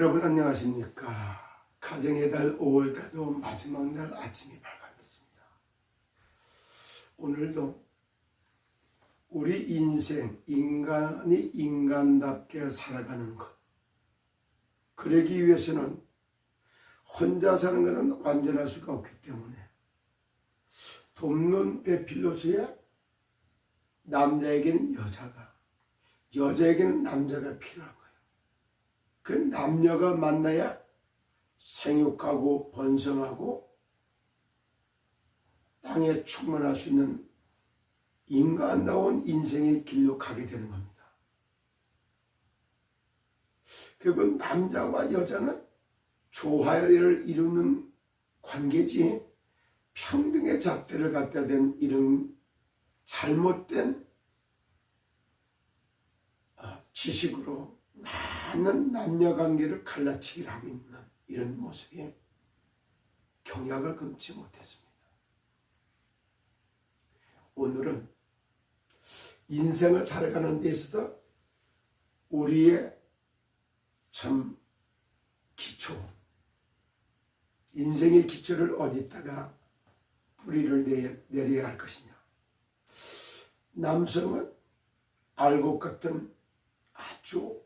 여러분 안녕하십니까? 가정의 달 5월달도 마지막 날 아침이 밝았습니다. 오늘도 우리 인생, 인간이 인간답게 살아가는 것. 그러기 위해서는 혼자 사는 것은 완전할 수가 없기 때문에 돕는 배필로서야 남자에게는 여자가, 여자에게는 남자가 거예요. 그 남녀가 만나야 생육하고 번성하고 땅에 충만할 수 있는 인간다운 인생의 길로 가게 되는 겁니다. 결국 남자와 여자는 조화를 이루는 관계지 평등의 잣대를 갖다 댄 이런 잘못된 어, 지식으로 많은 남녀 관계를 갈라치기를 하고 있는 이런 모습이 경약을 금치 못했습니다. 오늘은 인생을 살아가는 데 있어서 우리의 참 기초, 인생의 기초를 어디다가 뿌리를 내, 내려야 할 것이냐. 남성은 알곡 같은 아주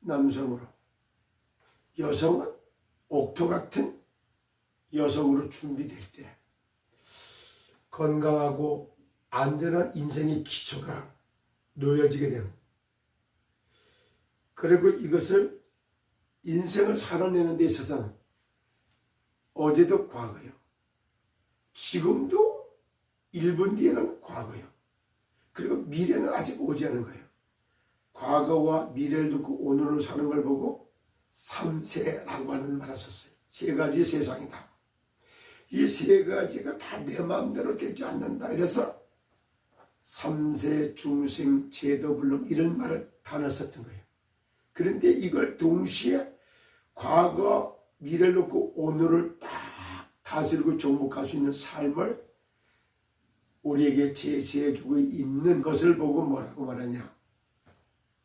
남성으로, 여성은 옥토 같은 여성으로 준비될 때 건강하고 안전한 인생의 기초가 놓여지게 되고 그리고 이것을 인생을 살아내는 데 있어서는 어제도 과거요. 지금도 1분 뒤에는 과거요. 그리고 미래는 아직 오지 않은 거예요. 과거와 미래를 두고 오늘을 사는 걸 보고 3세라고 하는 말을 썼어요. 세 가지 세상이다. 이 세 가지가 다 내 마음대로 되지 않는다. 이래서 3세 중생 제도 불능 이런 말을 단어 썼던 거예요. 그런데 이걸 동시에 과거 미래를 놓고 오늘을 딱 다스리고 정복할 수 있는 삶을 우리에게 제시해주고 있는 것을 보고 뭐라고 말하냐.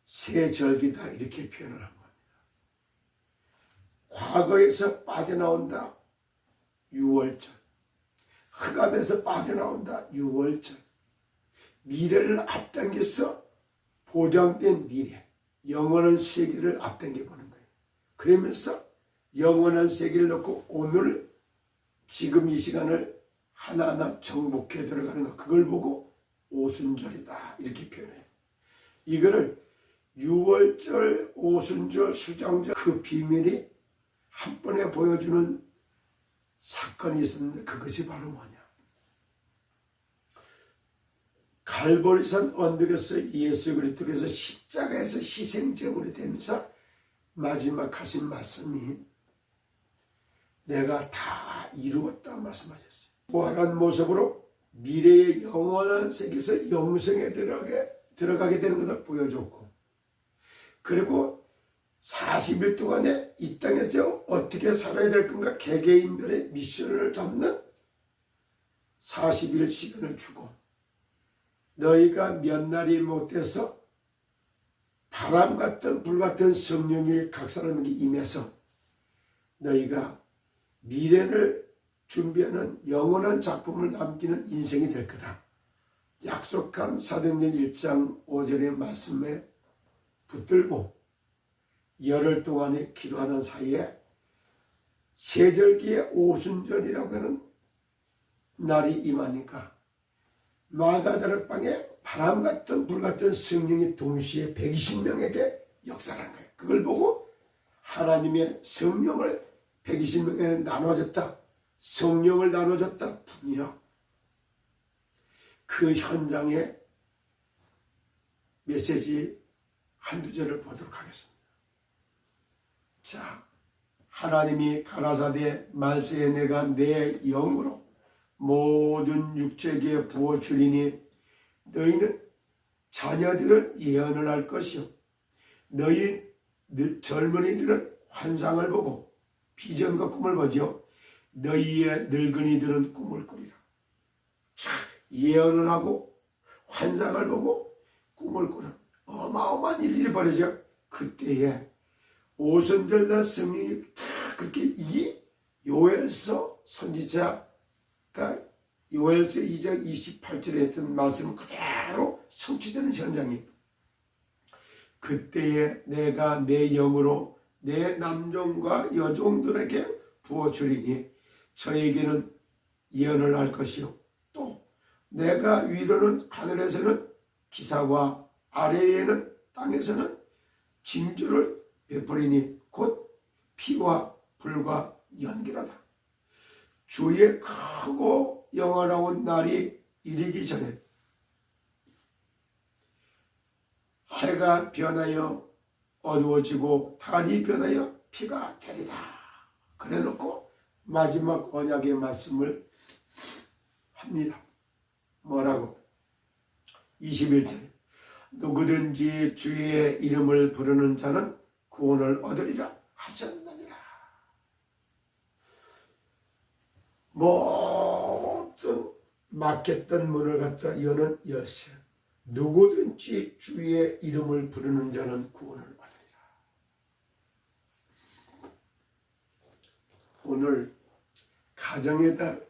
세절기다 이렇게 표현을 한 겁니다. 과거에서 빠져나온다. 6월절. 흑암에서 빠져나온다. 6월절. 미래를 앞당겨서 보장된 미래. 영원한 세계를 앞당겨 보는 거예요. 그러면서 영원한 세계를 놓고 오늘 지금 이 시간을 하나하나 정복해 들어가는 것. 그걸 보고 오순절이다. 이렇게 표현해요. 이거를 6월절, 오순절, 수장절 그 비밀이 한 번에 보여주는 사건이 있었는데 그것이 바로 뭐냐. 갈보리산 언덕에서 예수 그리스도께서 십자가에서 희생제물이 되면서 마지막 하신 말씀이 내가 다 이루었다 말씀하셨어요. 부활한 모습으로 미래의 영원한 세계에서 영생에 들어가게, 들어가게 되는 것을 보여줬고 그리고 40일 동안에 이 땅에서 어떻게 살아야 될 건가 개개인별의 미션을 잡는 40일 시간을 주고 너희가 몇 날이 못돼서 바람 같은 불 같은 성령이 각 사람에게 임해서 너희가 미래를 준비하는 영원한 작품을 남기는 인생이 될 거다. 약속한 사도행전 1장 5절의 말씀에 붙들고 열흘 동안에 기도하는 사이에 세절기의 오순절이라고 하는 날이 임하니까 마가다락 방에 바람 같은 불 같은 성령이 동시에 120명에게 역사하는 거예요. 그걸 보고 하나님의 성령을 120명에 나눠줬다. 성령을 나눠줬다. 분명 그 현장의 메시지 한두 절을 보도록 하겠습니다. 자, 하나님이 가라사대 말세에 내가 내 영으로 모든 육체에 부어 주리니 너희는 자녀들은 예언을 할 것이요. 너희 젊은이들은 환상을 보고 비전과 꿈을 보지요. 너희의 늙은이들은 꿈을 꾸리라. 자, 예언을 하고 환상을 보고 꿈을 꾸는 어마어마한 일이 벌어져 그때에 오순절날 성령이 다 그렇게 이 요엘서 선지자가 요엘서 2장 28절에 했던 말씀 그대로 성취되는 현장이에요. 그때에 내가 내 영으로 내 남종과 여종들에게 부어주리니 저에게는 예언을 할 것이요 또 내가 위로는 하늘에서는 기사와 아래에는 땅에서는 징조를 베풀이니 곧 피와 불과 연기라다. 주의 크고 영원하온 날이 이르기 전에 해가 변하여 어두워지고 달이 변하여 피가 되리라. 그래 놓고 마지막 언약의 말씀을 합니다. 뭐라고? 21절. 누구든지 주의 이름을 부르는 자는 구원을 얻으리라 하셨느니라. 모든 막혔던 문을 갖다 여는 열쇠. 누구든지 주의 이름을 부르는 자는 구원을 얻으리라. 오늘 가정의 달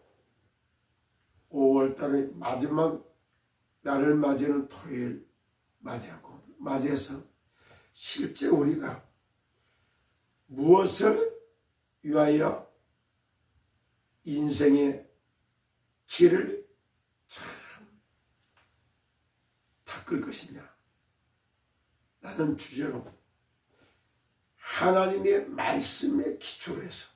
5월 달의 마지막 날을 맞이하는 토요일 맞이하고 맞이해서 실제 우리가 무엇을 위하여 인생의 길을 참 닦을 것이냐? 라는 주제로 하나님의 말씀에 기초로 해서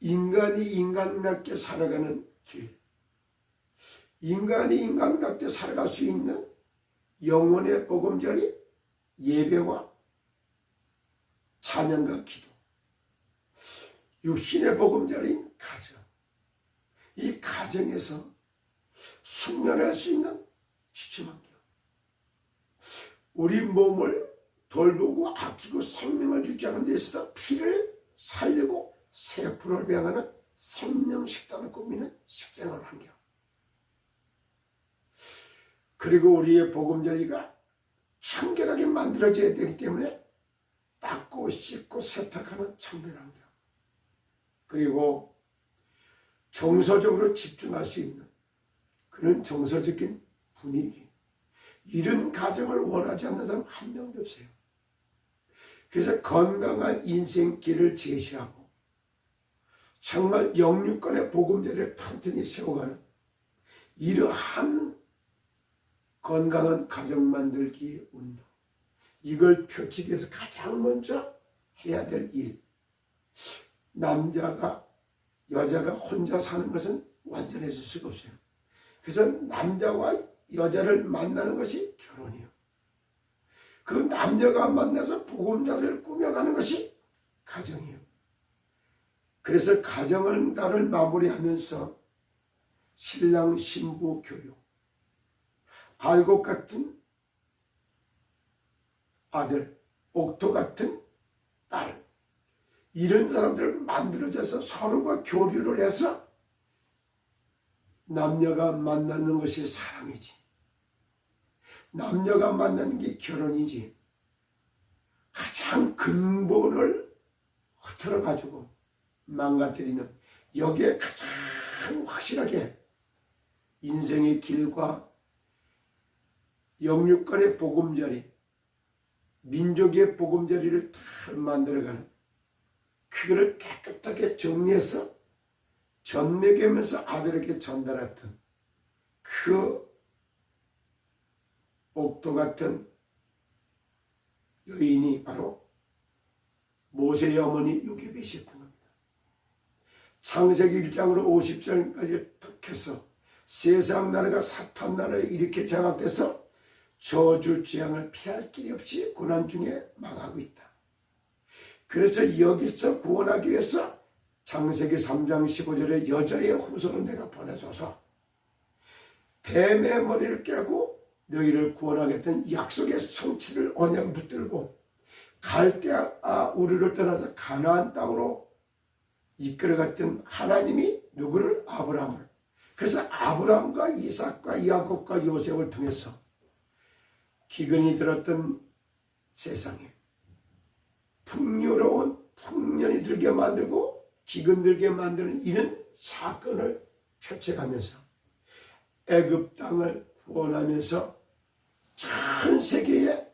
인간이 인간답게 살아가는 길 인간이 인간답게 살아갈 수 있는 영혼의 복음절이 예배와 찬양과 기도. 육신의 복음절인 가정. 이 가정에서 숙면할 수 있는 지침환경 우리 몸을 돌보고 아끼고 생명을 유지하는 데 있어서 피를 살리고 세포를 배양하는 생명 식단을 꾸미는 식생활 환경 그리고 우리의 복음자리가 청결하게 만들어져야 되기 때문에 닦고 씻고 세탁하는 청결 환경 그리고 정서적으로 집중할 수 있는 그런 정서적인 분위기 이런 가정을 원하지 않는 사람 한 명도 없어요. 그래서 건강한 인생길을 제시하고 정말 영육간의 복음제를 튼튼히 세워가는 이러한 건강한 가정 만들기 운동 이걸 펼치기 위해서 가장 먼저 해야 될 일. 남자가 여자가 혼자 사는 것은 완전해질 수가 없어요. 그래서 남자와 여자를 만나는 것이 결혼이요. 그 남녀가 만나서 보금자를 꾸며가는 것이 가정이요. 그래서 가정을 나를 마무리하면서 신랑 신부 교육, 알곡 같은 아들, 옥토 같은 딸, 이런 사람들을 만들어져서 서로가 교류를 해서 남녀가 만나는 것이 사랑이지. 남녀가 만나는 게 결혼이지. 가장 근본을 흐트러 가지고 망가뜨리는 여기에 가장 확실하게 인생의 길과 영육간의 보금자리, 민족의 보금자리를 다 만들어가는 그거를 깨끗하게 정리해서 전매기면서 아들에게 전달했던 그 옥도 같은 여인이 바로 모세의 어머니 요게벳이었던 겁니다. 창세기 1장으로 50절까지 탁 해서 세상 나라가 사탄 나라에 이렇게 장악돼서 저주 재앙을 피할 길이 없이 고난 중에 망하고 있다. 그래서 여기서 구원하기 위해서 창세기 3장 15절에 여자의 후손을 내가 보내줘서 뱀의 머리를 깨고 너희를 구원하겠다는 약속의 성취를 언양 붙들고 갈대아 우르를 떠나서 가나안 땅으로 이끌어갔던 하나님이 누구를 아브라함을 그래서 아브라함과 이삭과 야곱과 요셉을 통해서 기근이 들었던 세상에 풍요로운 풍년이 들게 만들고 기근 들게 만드는 이런 사건을 펼쳐가면서 애굽 땅을 구원하면서 전 세계의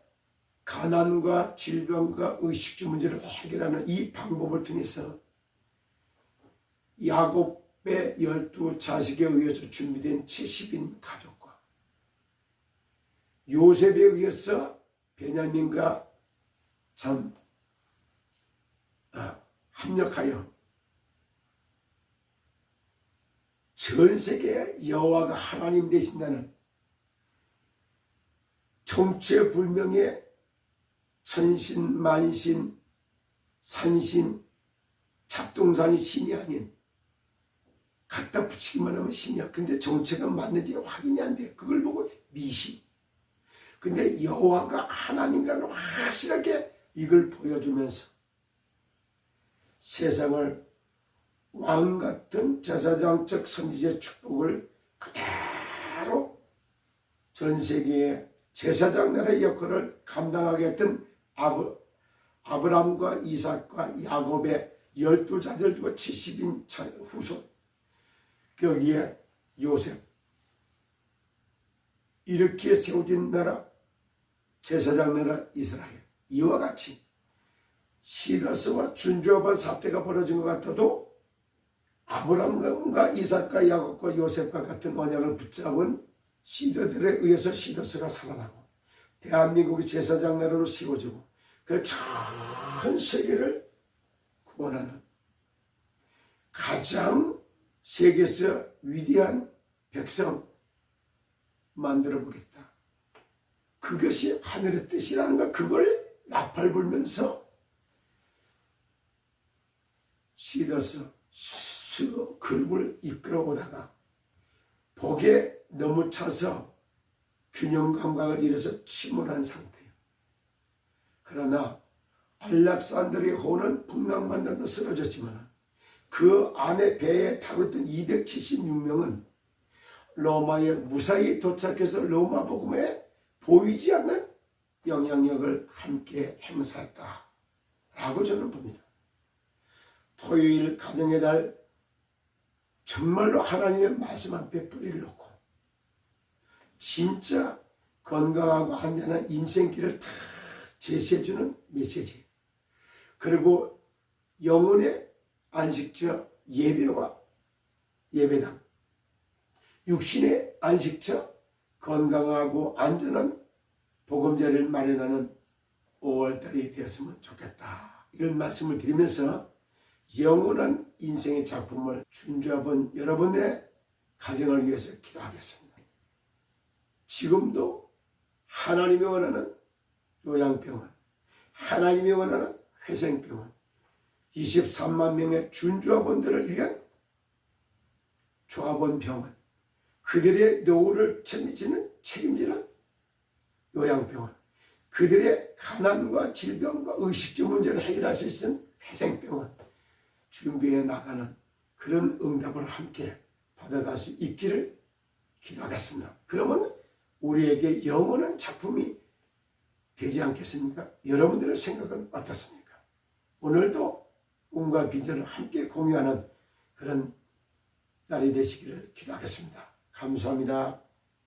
가난과 질병과 의식주 문제를 해결하는 이 방법을 통해서 야곱의 열두 자식에 의해서 준비된 70인 가족과 요셉에 의해서 베냐민과 참 아, 합력하여 전 세계에 여호와가 하나님 되신다는 정체불명의 천신 만신 산신 잡동산이 신이 아닌 갖다 붙이기만 하면 신이야. 근데 정체가 맞는지 확인이 안 돼. 그걸 보고 미신. 근데 여호와가 하나님이라는 확실하게 이걸 보여주면서 세상을 왕 같은 제사장적 선지자의 축복을 그대로 전 세계에 제사장 나라의 역할을 감당하게 했던 아브, 아브람과 이삭과 야곱의 열두 자들과 70인 후손. 거기에 요셉. 이렇게 세워진 나라 제사장 나라 이스라엘 이와 같이 시더스와 준조합한 사태가 벌어진 것 같아도 아브람과 이삭과 야곱과 요셉과 같은 언약을 붙잡은 시더들에 의해서 시더스가 살아나고 대한민국의 제사장 나라로 세워지고 그전 세계를 구원하는 가장 세계에서 위대한 백성 만들어 보겠다. 그것이 하늘의 뜻이라는 것, 그걸 나팔 불면서 시더스 수 그룹을 이끌어 오다가 복에 너무 차서 균형 감각을 잃어서 침몰한 상태예요. 그러나 알렉산드리의 호는 풍랑만나도 쓰러졌지만 그 안에 배에 타고 있던 276명은 로마에 무사히 도착해서 로마 복음에 보이지 않는 영향력을 함께 행사했다. 라고 저는 봅니다. 토요일 가정의 달 정말로 하나님의 말씀 앞에 뿌리를 놓고 진짜 건강하고 안전한 인생길을 다 제시해주는 메시지. 그리고 영혼의 안식처 예배와 예배당. 육신의 안식처 건강하고 안전한 복음자리를 마련하는 5월달이 되었으면 좋겠다. 이런 말씀을 드리면서 영원한 인생의 작품을 준주해본 여러분의 가정을 위해서 기도하겠습니다. 지금도 하나님이 원하는 요양병원, 하나님이 원하는 회생병원, 23만 명의 준주학원들을 위한 조합원 병원, 그들의 노후를 책임지는 책임지는 요양병원, 그들의 가난과 질병과 의식주 문제를 해결할 수 있는 회생병원, 준비해 나가는 그런 응답을 함께 받아갈 수 있기를 기도하겠습니다. 그러면 우리에게 영원한 작품이 되지 않겠습니까? 여러분들의 생각은 어떻습니까? 오늘도 꿈과 비전을 함께 공유하는 그런 날이 되시기를 기도하겠습니다. 감사합니다.